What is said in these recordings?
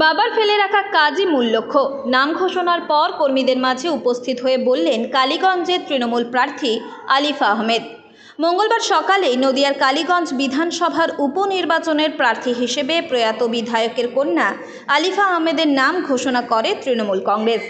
বাবার ফেলে রাখা কাজই মূল লক্ষ্য নাম ঘোষণার পর কর্মীদের মাঝে উপস্থিত হয়ে বললেন, কালীগঞ্জের তৃণমূল প্রার্থী আলিফ আহমেদ। মঙ্গলবার সকালে নদিয়ার কালীগঞ্জ বিধানসভার উপনির্বাচনের প্রার্থী হিসেবে প্রয়াত বিধায়কের কন্যা আলিফা আহমেদের নাম ঘোষণা করে তৃণমূল কংগ্রেস।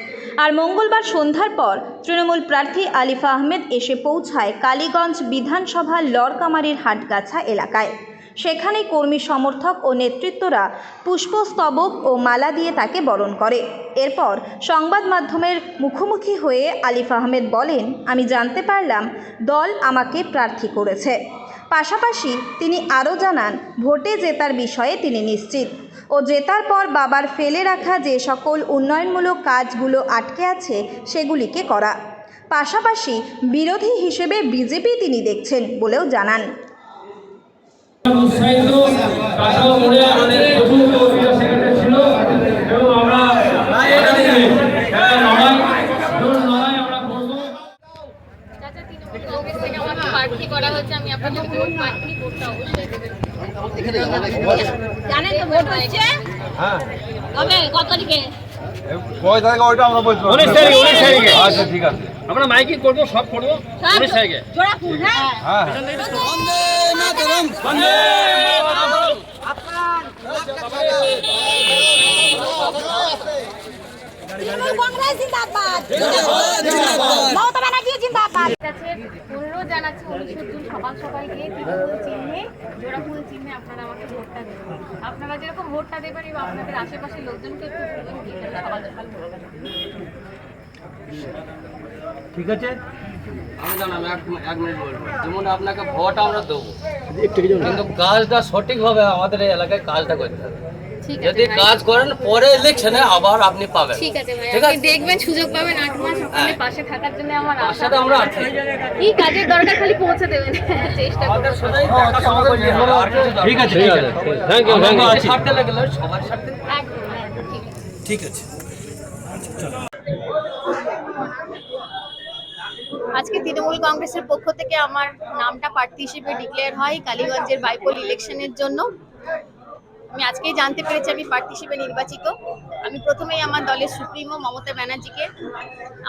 আর মঙ্গলবার সন্ধ্যার পর তৃণমূল প্রার্থী আলিফা আহমেদ এসে পৌঁছায় কালীগঞ্জ বিধানসভার লরকামারির হাটগাছা এলাকায়। সেখানে কর্মী সমর্থক ও নেতৃত্বরা পুষ্পস্তবক ও মালা দিয়ে তাকে বরণ করে। এরপর সংবাদ মাধ্যমের মুখোমুখি হয়ে আলিফ আহমেদ বলেন, আমি জানতে পারলাম, দল আমাকে প্রার্থী করেছে। পাশাপাশি তিনি আরও জানান, ভোটে জেতার বিষয়ে তিনি নিশ্চিত। ও জেতার পর বাবার ফেলে রাখা যে সকল উন্নয়নমূলক কাজগুলো আটকে আছে, সেগুলিকে করা। পাশাপাশি বিরোধী হিসেবে বিজেপি তিনি দেখছেন বলেও জানান। উৎসাহিত। কাটাও মোড়ে আমাদের প্রচুর কর্মীরা সেখানে ছিল এবং আমরা এখানে একটা লড়াই জোর লড়াই আমরা করব চাচা তৃণমূল কংগ্রেস থেকে আমাকে প্রার্থী করা হচ্ছে আমি আপনাদের ভোট পাইনি ভোটটা অবশ্যই দেবেন জানেন তো ভোট হচ্ছে কবে কত তারিখে কয় তারিখে ওইটা আমরা বলতে উনিশ তারিখে, উনিশ তারিখে। আচ্ছা ঠিক আছে আমরা মাইকিং করব সব করব। উনিশ তারিখে। জোড়া ফুল হ্যাঁ। হ্যাঁ তৃণমূল কংগ্রেস জিন্দাবাদ। মমতা ব্যানার্জি জিন্দাবাদ। কাছে অনুরোধ জানাচ্ছি উনিশশো জুন সকাল তৃণমূল চিহ্নে জোড়া ফুল চিহ্নে আপনারা আমাকে ভোটটা দেবেন। আপনারা যেরকম ভোটটা দেবেন এবং আপনাদের আশেপাশের লোকজনকে একটু বলবেন কি সকাল সকাল ভোটটা ঠিক আছে? আমি জানাম এক এক মিনিট বলব যেমন আপনাকে ভোট আমরা দেবো। কিন্তু কাজটা সঠিকভাবে আমাদের এই এলাকায় কাজটা করতে হবে। যদি কাজ করেন পরে ইলেকশনে আবার আপনি পাবেন। ঠিক আছে ভাই আপনি দেখবেন সুযোগ পাবেন আট মাস আপনাদের হ্যাঁ। পাশে থাকার জন্য আমার আশা। তো আমরা আছি। কি কাজের দরকার খালি পৌঁছে দেবেন চেষ্টা করব আমাদের সাথেই দেখাশোনা করতে হবে, আর কিছু দরকার ঠিক আছে ঠিক আছে থ্যাংক ইউ থ্যাংক ইউ স্বার্থে লাগলে সবার স্বার্থে একদম একদম ঠিক আছে। আজকে তৃণমূল কংগ্রেসের পক্ষ থেকে আমার নামটা প্রার্থী হিসেবে ডিক্লেয়ার হয় কালীগঞ্জের বাইপোল ইলেকশনের জন্য। আমি আজকেই জানতে পেরেছি আমি প্রার্থী হিসেবে নির্বাচিত। আমি প্রথমেই আমার দলের সুপ্রিমো মমতা ব্যানার্জিকে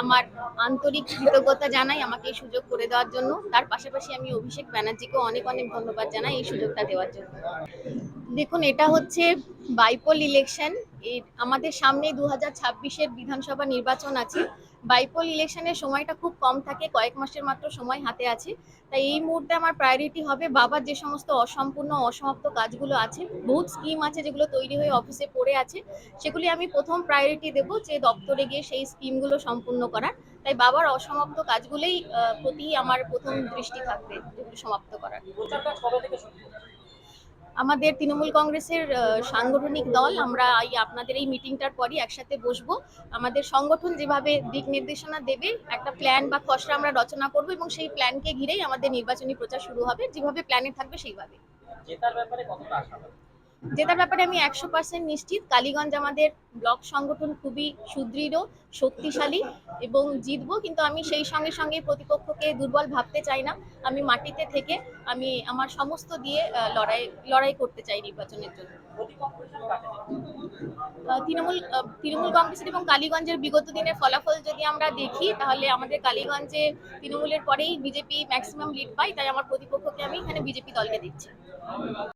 আমার আন্তরিক কৃতজ্ঞতা জানাই আমাকে এই সুযোগ করে দেওয়ার জন্য। তার পাশাপাশি আমি অভিষেক ব্যানার্জিকেও অনেক অনেক ধন্যবাদ জানাই এই সুযোগটা দেওয়ার জন্য। দেখুন, এটা হচ্ছে বাইপোল ইলেকশন আমাদের সামনে দু হাজার বিধানসভা নির্বাচন আছে। বাইপোল ইলেকশনের সময়টা খুব কম থাকে, কয়েক মাসের মাত্র সময় হাতে আছে। তাই এই মুহূর্তে আমার প্রায়োরিটি হবে বাবার যে সমস্ত অসম্পূর্ণ, অসমাপ্ত কাজগুলো আছে, বহুত স্কিম আছে যেগুলো তৈরি হয়ে অফিসে পড়ে আছে, সেগুলি আমি প্রথম প্রায়োরিটি দেব যে দপ্তরে গিয়ে সেই স্কিমগুলো সম্পূর্ণ করার। তাই বাবার অসমাপ্ত কাজগুলোই প্রতি আমার প্রথম দৃষ্টি থাকবে যেগুলো সমাপ্ত করার। আমাদের তৃণমূল কংগ্রেসের সাংগঠনিক দল, আমরা এই আপনাদের এই মিটিংটার পরই একসাথে বসবো। আমাদের সংগঠন যেভাবে দিক নির্দেশনা দেবে, একটা প্ল্যান বা খসড়া আমরা রচনা করব এবং সেই প্ল্যানকে ঘিরেই আমাদের নির্বাচনী প্রচার শুরু হবে। যেভাবে প্ল্যানে থাকবে সেইভাবে। জেতার ব্যাপারে আমি একশো পার্সেন্ট নিশ্চিত, কালীগঞ্জ আমাদের ব্লক সংগঠন খুবই সুদৃঢ়, শক্তিশালী এবং জিতবো, কিন্তু আমি সেই সঙ্গে সঙ্গে প্রতিপক্ষকে দুর্বল ভাবতে চাই না। আমি মাটিতে থেকে আমি আমার সমস্ত দিয়ে লড়াই লড়াই করতে চাই নির্বাচনের জন্য। তৃণমূল তৃণমূল কংগ্রেসের এবং কালীগঞ্জের বিগত দিনের ফলাফল যদি আমরা দেখি, তাহলে আমাদের কালীগঞ্জে তৃণমূলের পরেই বিজেপি ম্যাক্সিমাম লিড পায়, তাই আমার প্রতিপক্ষকে আমি এখানে বিজেপি দলকে দিচ্ছি।